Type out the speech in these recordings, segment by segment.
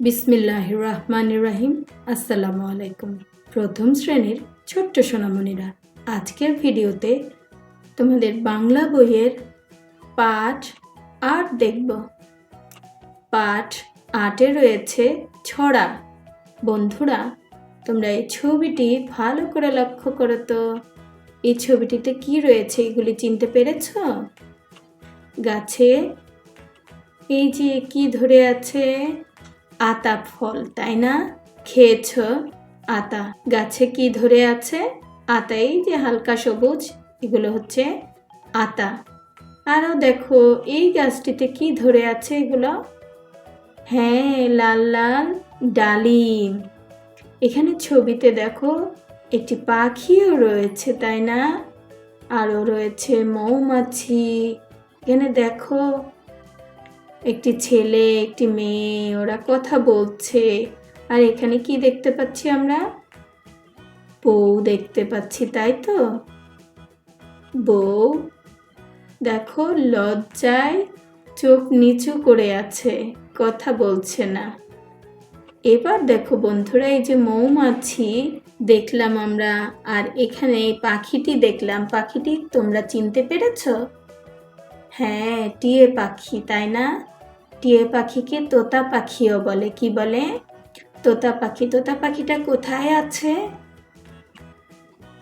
বিসমিল্লাহ রহমান রাহিম আসসালামু আলাইকুম প্রথম শ্রেণির ছোট্ট সোনামণিরা, আজকের ভিডিওতে তোমাদের বাংলা বইয়ের পাঠ আট দেখব। পাঠ আটে রয়েছে ছড়া। বন্ধুরা, তোমরা এই ছবিটি ভালো করে লক্ষ্য করো তো। এই ছবিটিতে কি রয়েছে এগুলি চিনতে পেরেছ? গাছে এই যে কি ধরে আছে? আতা ফল, তাই না? খেয়েছ? আতা, গাছে কি ধরে আছে? আতা এই যে হালকা সবুজ, এগুলো হচ্ছে আতা। আরও দেখো, এই গাছটিতে কি ধরে আছে এগুলো? হ্যাঁ লাল লাল ডালিম। এখানে ছবিতে দেখো, একটি পাখিও রয়েছে, তাই না? আরও রয়েছে মৌমাছি। এখানে দেখো একটি ছেলে, একটি মেয়ে, ওরা কথা বলছে। আর এখানে কি দেখতে পাচ্ছি আমরা? বউ দেখতে পাচ্ছি, তাই তো? বউ, দেখো লজ্জায় চোখ নিচু করে আছে, কথা বলছে না। এবার দেখো বন্ধুরা, এই যে মৌমাছি দেখলাম আমরা, আর এখানে এই পাখিটি দেখলাম। পাখিটি তোমরা চিনতে পেরেছ? হ্যাঁ টিয়ে পাখি, তাই না? টিয়ে পাখিকে তোতা পাখিও বলে। কি বলে? তোতা পাখি, তোতা পাখিটা কোথায় আছে?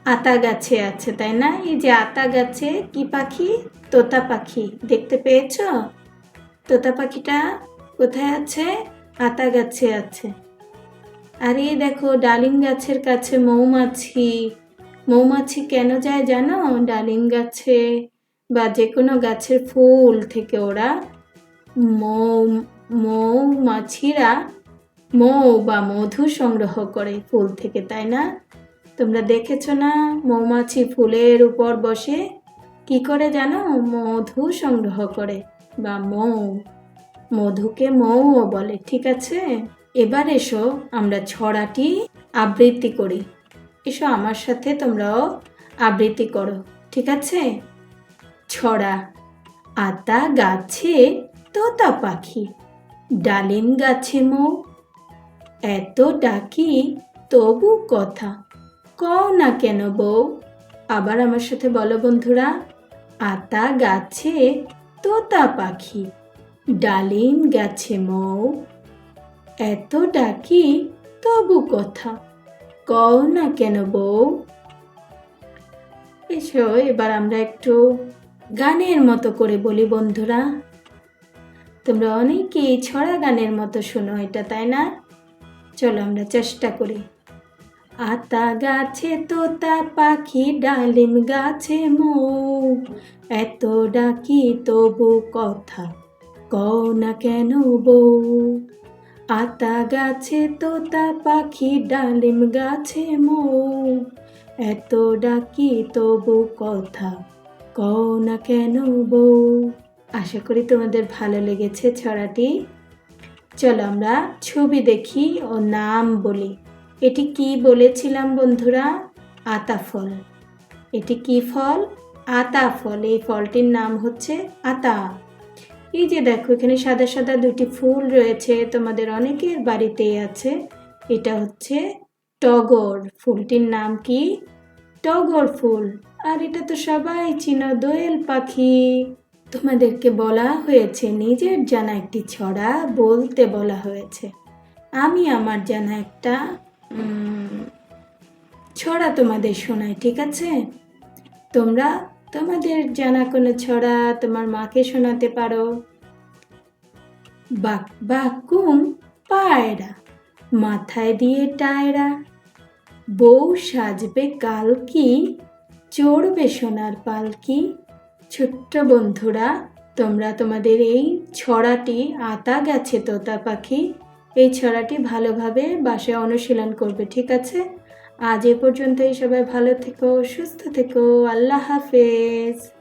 আতা গাছে আছে, তাই না? এই যে আতা গাছে কি পাখি? তোতা পাখি। দেখতে পেয়েছ? তোতা পাখিটা কোথায় আছে? আতা গাছে আছে। আর এই দেখো, ডালিম গাছের কাছে মৌমাছি। মৌমাছি কেন যায় জানো? ডালিম গাছে। বা যে কোনো গাছের ফুল থেকে ওরা মৌ, মৌমাছিরা মৌ বা মধু সংগ্রহ করে ফুল থেকে, তাই না? তোমরা দেখেছ না মৌমাছি ফুলের উপর বসে কি করে জানো? মধু সংগ্রহ করে বা মৌ, মধুকে মৌও বলে, ঠিক আছে? এবার এসো আমরা ছড়াটি আবৃত্তি করি। এসো আমার সাথে তোমরাও আবৃত্তি করো, ঠিক আছে? ছড়া, আতা গাছে তোতা পাখি, ডালিম গাছে মৌ। এত ডাকি তবু কথা, কও না কেন বউ? আবার আমার সাথে বলো বন্ধুরা, আতা গাছে তোতা পাখি, ডালিম গাছে মৌ। এত ডাকি তবু কথা, কও না কেন বউ? এসো, এবার আমরা একটু গানের মতো করে বলি, বন্ধুরা। তোমরা অনেকেই ছড়া গানের মতো শোনো, এটা তাই না? চলো আমরা চেষ্টা করি। আতা গাছে তোতা পাখি, ডালিম গাছে মৌ। এত ডাকি তবু কথা কও না কেন বউ আতা গাছে তোতা পাখি, ডালিম গাছে মৌ। এত ডাকি তবু কথা কও না কেন বউ? আশা করি তোমাদের ভালো লেগেছে ছড়াটি। চলো আমরা ছবি দেখি ও নাম বলি। এটি কি বলেছিলাম বন্ধুরা? আতা ফল। এটি কি ফল? আতা ফল। এই ফলটির নাম হচ্ছে আতা। এই যে দেখো, এখানে সাদা সাদা দুটি ফুল রয়েছে, তোমাদের অনেকের বাড়িতেই আছে। এটা হচ্ছে টগর। ফুলটির নাম কি? টগর ফুল। আর এটা তো সবাই চিনো দোয়েল পাখি। তোমাদেরকে বলা হয়েছে, নিজের জানা একটি ছড়া বলতে বলা হয়েছে। আমি আমার জানা একটা ছড়া তোমাদের শোনাই, ঠিক আছে? তোমরা তোমাদের জানা কোনো ছড়া তোমার মাকে শোনাতে পারো। বাক, বাকুম, পায়রা। মাথায় দিয়ে টায়রা। বউ সাজবে কাল কি? চড়বে সোনার পালকি ছোট্ট বন্ধুরা, তোমরা তোমাদের এই ছড়াটি আতা গেছে তোতা পাখি, এই ছড়াটি ভালোভাবে বাসায় অনুশীলন করবে, ঠিক আছে? আজ এ পর্যন্তই সবাই ভালো থেকো, সুস্থ থেকো, আল্লাহ হাফেজ।